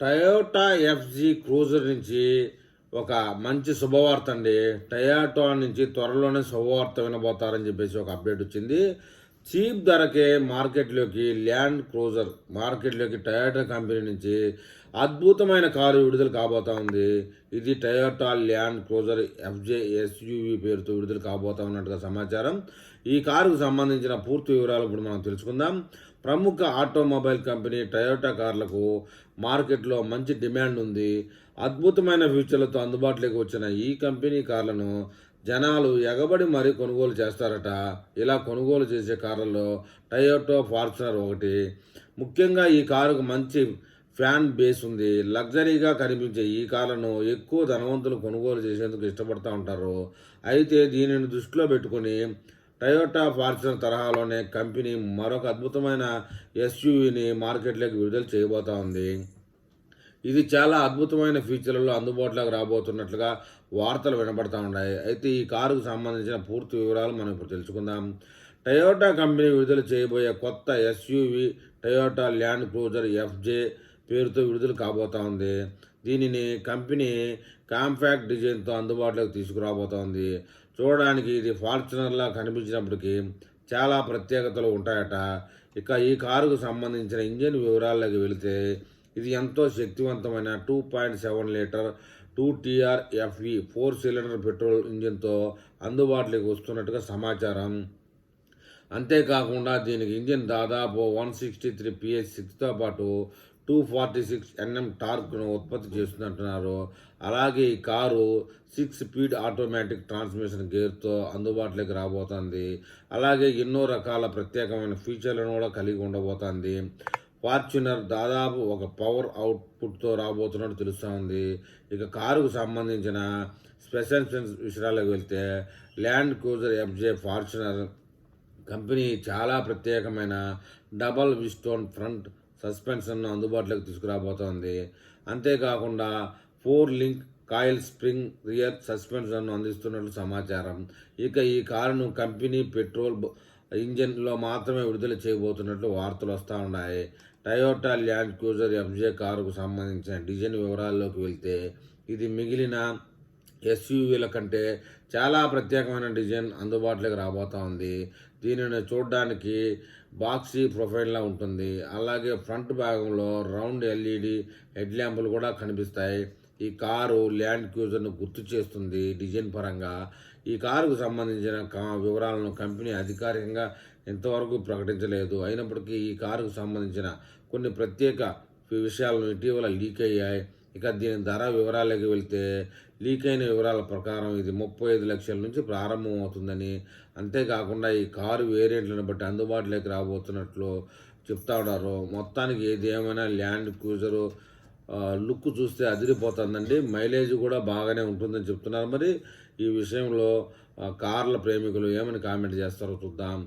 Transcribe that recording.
Toyota FZ cruiser నుంచి ఒక మంచి శుభవార్త అండి. టయాటో నుంచి త్వరలోనే శుభవార్త వినబోతారని చెప్పేసి ఒక అప్డేట్ వచ్చింది. చీప్ ధరకే మార్కెట్లోకి ల్యాండ్ క్రూజర్ మార్కెట్లోకి టయోటా కంపెనీ నుంచి అద్భుతమైన కారు విడుదల కాబోతా ఉంది. ఇది Toyota Land Cruiser FJ SUV పేరుతో విడుదల కాబోతా ఉన్నట్టుగా సమాచారం. ఈ కారుకు సంబంధించిన పూర్తి వివరాలు ఇప్పుడు మనం తెలుసుకుందాం. ప్రముఖ ఆటోమొబైల్ కంపెనీ టయోటా కార్లకు మార్కెట్లో మంచి డిమాండ్ ఉంది. అద్భుతమైన ఫ్యూచర్లతో అందుబాటులోకి వచ్చిన ఈ కంపెనీ కార్లను జనాలు ఎగబడి మరీ కొనుగోలు చేస్తారట. ఇలా కొనుగోలు చేసే కార్లలో టయోటో ఫార్చునర్ ఒకటి. ముఖ్యంగా ఈ కారుకు మంచి ఫ్యాన్ బేస్ ఉంది. లగ్జరీగా కనిపించే ఈ కార్లను ఎక్కువ ధనవంతులు కొనుగోలు చేసేందుకు ఇష్టపడుతూ ఉంటారు. అయితే దీనిని దృష్టిలో పెట్టుకొని టయోటా ఫార్చునర్ తరహాలోనే కంపెనీ మరొక అద్భుతమైన ఎస్యూవీని మార్కెట్లోకి విడుదల చేయబోతా ఉంది. ఇది చాలా అద్భుతమైన ఫీచర్లలో అందుబాటులోకి రాబోతున్నట్లుగా వార్తలు వినపడతా ఉన్నాయి. అయితే ఈ కారుకు సంబంధించిన పూర్తి వివరాలు మనం ఇప్పుడు తెలుసుకుందాం. టయోటా కంపెనీ విడుదల చేయబోయే కొత్త SUV Toyota Land Cruiser FJ పేరుతో విడుదల కాబోతా ఉంది. దీనిని కంపెనీ కాంపాక్ట్ డిజైన్తో అందుబాటులోకి తీసుకురాబోతోంది. చూడడానికి ఇది ఫార్చునర్లా కనిపించినప్పటికీ చాలా ప్రత్యేకతలు ఉంటాయట. ఇక ఈ కారుకు సంబంధించిన ఇంజిన్ వివరాల్లోకి వెళితే ఇది ఎంతో శక్తివంతమైన two point seven litre two TRFE four cylinder petrol ఇంజిన్తో అందుబాటులోకి వస్తున్నట్టుగా సమాచారం. అంతేకాకుండా దీనికి ఇంజిన్ దాదాపు వన్ సిక్స్టీ త్రీ పిఎస్ సిక్స్తో పాటు టూ ఫార్టీ సిక్స్ ఎన్ఎం టార్క్ను ఉత్పత్తి చేస్తుందంటున్నారు. అలాగే ఈ car six speed automatic transmission గేర్తో అందుబాటులోకి రాబోతోంది. అలాగే ఎన్నో రకాల ప్రత్యేకమైన ఫీచర్లను కూడా కలిగి ఉండబోతోంది. ఫార్చునర్ దాదాపు ఒక పవర్ అవుట్పుట్తో రాబోతున్నట్టు తెలుస్తూ ఉంది. ఇక కారుకు సంబంధించిన స్పెషల్ విషయాలకు వెళ్తే Land Cruiser FJ Fortuner company చాలా ప్రత్యేకమైన డబల్ విస్టోన్ ఫ్రంట్ సస్పెన్షన్ను అందుబాటులోకి తీసుకురాబోతోంది. అంతేకాకుండా four link coil spring rear సస్పెన్షన్ను అందిస్తున్నట్లు సమాచారం. ఇక ఈ కారును కంపెనీ పెట్రోల్ ఇంజన్లో మాత్రమే విడుదల చేయబోతున్నట్లు వార్తలు వస్తూ ఉన్నాయి. టయోటా ల్యాండ్ క్రూజర్ ఎఫ్జే కారుకు సంబంధించిన డిజైన్ వివరాల్లోకి వెళ్తే ఇది మిగిలిన ఎస్యూవీల కంటే చాలా ప్రత్యేకమైన డిజైన్ అందుబాటులోకి రాబోతా ఉంది. దీనిని చూడడానికి బాక్సీ ప్రొఫైల్లా ఉంటుంది. అలాగే ఫ్రంట్ భాగంలో రౌండ్ ఎల్ఈడి హెడ్ ల్యాంపులు కూడా కనిపిస్తాయి. ఈ కారు ల్యాండ్ క్యూజర్ను గుర్తు చేస్తుంది డిజైన్ పరంగా. ఈ కారుకు సంబంధించిన కా- వివరాలను కంపెనీ అధికారికంగా ఇంతవరకు ప్రకటించలేదు. అయినప్పటికీ ఈ కారుకు సంబంధించిన కొన్ని ప్రత్యేక విషయాలను ఇటీవల లీక్ అయ్యాయి. ఇక దీని ధర వివరాలకి వెళ్తే లీక్ అయిన వివరాల ప్రకారం ఇది ముప్పై ఐదు లక్షల నుంచి ప్రారంభం అవుతుందని. అంతేకాకుండా ఈ కారు వేరియంట్లను బట్టి అందుబాటులోకి రాబోతున్నట్లు చెప్తా ఉన్నారు. మొత్తానికి ఏది ఏమైనా ల్యాండ్ క్రూజరు లుక్ చూస్తే అదిరిపోతుందండి. మైలేజ్ కూడా బాగానే ఉంటుందని చెప్తున్నారు. మరి ఈ విషయంలో కార్ల ప్రేమికులు ఏమని కామెంట్ చేస్తారో చూద్దాం.